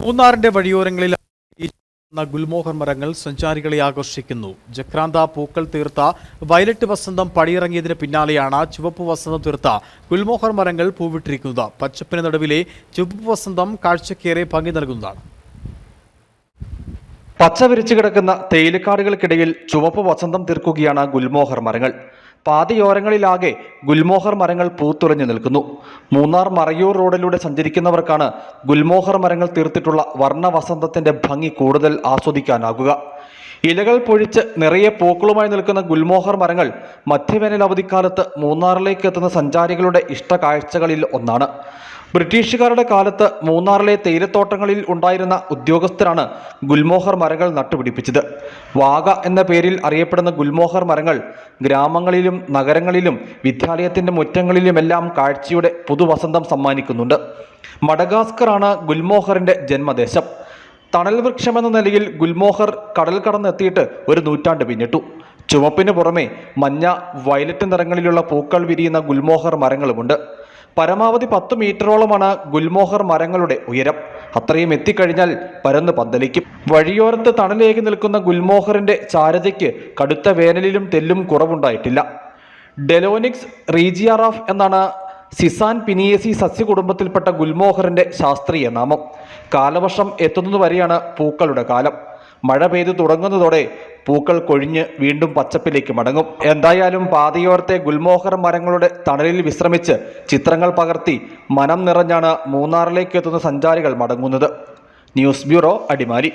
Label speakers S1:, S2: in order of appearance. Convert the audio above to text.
S1: മൂന്നാറിന്റെ വഴിയോരങ്ങളിൽ ഗുൽമോഹർ മരങ്ങൾ സഞ്ചാരികളെ ആകർഷിക്കുന്നു. ജക്രാന്ത പൂക്കൾ തീർത്ത വയലറ്റ് വസന്തം പടിയിറങ്ങിയതിന് പിന്നാലെയാണ് ചുവപ്പ് വസന്തം തീർത്ത ഗുൽമോഹർ മരങ്ങൾ പൂവിട്ടിരിക്കുന്നത്. പച്ചപ്പിന് നടുവിലെ ചുവപ്പ് വസന്തം കാഴ്ചക്കേറെ ഭംഗി നൽകുന്നതാണ്.
S2: പച്ച വിരിച്ചു കിടക്കുന്ന തേയിലക്കാടുകൾക്കിടയിൽ ചുവപ്പ് വസന്തം തീർക്കുകയാണ് ഗുൽമോഹർ മരങ്ങൾ. പാതയോരങ്ങളിലാകെ ഗുൽമോഹർ മരങ്ങൾ പൂത്തുറഞ്ഞു നിൽക്കുന്നു. മൂന്നാർ മറയൂർ റോഡിലൂടെ സഞ്ചരിക്കുന്നവർക്കാണ് ഗുൽമോഹർ മരങ്ങൾ തീർത്തിട്ടുള്ള വർണവസന്തത്തിന്റെ ഭംഗി കൂടുതൽ ആസ്വദിക്കാനാകുക. ഇലകൾ പൊഴിച്ച് നിറയെ പൂക്കളുമായി നിൽക്കുന്ന ഗുൽമോഹർ മരങ്ങൾ മധ്യവേനൽ അവധിക്കാലത്ത് മൂന്നാറിലേക്ക് എത്തുന്ന സഞ്ചാരികളുടെ ഇഷ്ട കാഴ്ചകളിൽ ഒന്നാണ്. ബ്രിട്ടീഷുകാരുടെ കാലത്ത് മൂന്നാറിലെ തേയിലത്തോട്ടങ്ങളിൽ ഉണ്ടായിരുന്ന ഉദ്യോഗസ്ഥരാണ് ഗുൽമോഹർ മരങ്ങൾ നട്ടുപിടിപ്പിച്ചത്. വാഗ എന്ന പേരിൽ അറിയപ്പെടുന്ന ഗുൽമോഹർ മരങ്ങൾ ഗ്രാമങ്ങളിലും നഗരങ്ങളിലും വിദ്യാലയത്തിന്റെ മുറ്റങ്ങളിലുമെല്ലാം കാഴ്ചയുടെ പുതുവസന്തം സമ്മാനിക്കുന്നുണ്ട്. മഡഗാസ്കറാണ് ഗുൽമോഹറിന്റെ ജന്മദേശം. തണൽ വൃക്ഷമെന്ന നിലയിൽ ഗുൽമോഹർ കടൽ കടന്നെത്തിയിട്ട് ഒരു നൂറ്റാണ്ട് പിന്നിട്ടു. ചുവപ്പിന് പുറമെ മഞ്ഞ വയലറ്റ് നിറങ്ങളിലുള്ള പൂക്കൾ വിരിയുന്ന ഗുൽമോഹർ മരങ്ങളുമുണ്ട്. പരമാവധി പത്ത് മീറ്ററോളമാണ് ഗുൽമോഹർ മരങ്ങളുടെ ഉയരം. അത്രയും എത്തിക്കഴിഞ്ഞാൽ പരന്ന് പന്തലിക്കും. വഴിയോരത്ത് തണലേകി നിൽക്കുന്ന ഗുൽമോഹറിന്റെ ചാരതയ്ക്ക് കടുത്ത വേനലിലും തെല്ലും കുറവുണ്ടായിട്ടില്ല. ഡെലോനിക്സ് റീജിയറാഫ് എന്നാണ് സിസാൻ പിനിയേസി സസ്യകുടുംബത്തിൽപ്പെട്ട ഗുൽമോഹറിന്റെ ശാസ്ത്രീയ നാമം. കാലവർഷം എത്തുന്നതുവരെയാണ് പൂക്കളുടെ കാലം. മഴ പെയ്തു തുടങ്ങുന്നതോടെ പൂക്കൾ കൊഴിഞ്ഞ് വീണ്ടും പച്ചപ്പിലേക്ക് മടങ്ങും. എന്തായാലും പാതയോരത്തെ ഗുൽമോഹർ മരങ്ങളുടെ തണലിൽ വിശ്രമിച്ച് ചിത്രങ്ങൾ പകർത്തി മനം നിറഞ്ഞാണ് മൂന്നാറിലേക്ക് എത്തുന്ന സഞ്ചാരികൾ മടങ്ങുന്നത്. News bureau Adimali.